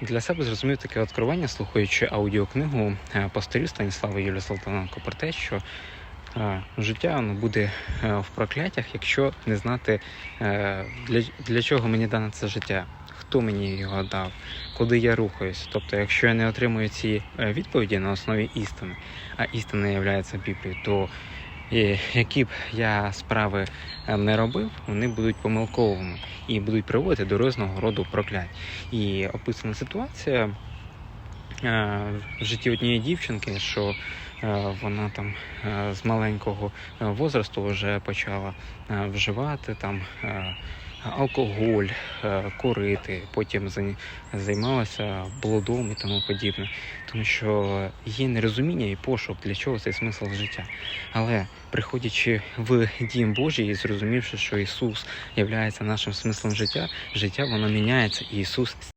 Для себе зрозумів таке откровення, слухаючи аудіокнигу е, пасторів Станіслава Юлія Салтаненко про те, що е, життя воно буде е, в прокляттях, якщо не знати, для, для чого мені дане це життя, хто мені його дав, куди я рухаюсь. Тобто, якщо я не отримую ці відповіді на основі істини, а істина є Біблією, то е, які б я справи е, не робив, вони будуть помилковими і будуть приводити до різного роду проклять. І описана ситуація е, в житті однієї дівчинки, що е, вона там з маленького возрасту вже почала вживати там. Алкоголь, е, курити, потім займалася блудом і тому подібне, тому що є нерозуміння і пошук, для чого цей смисл життя. Але приходячи в дім Божий і зрозумівши, що Ісус є нашим смислом життя, життя воно міняється, і Ісус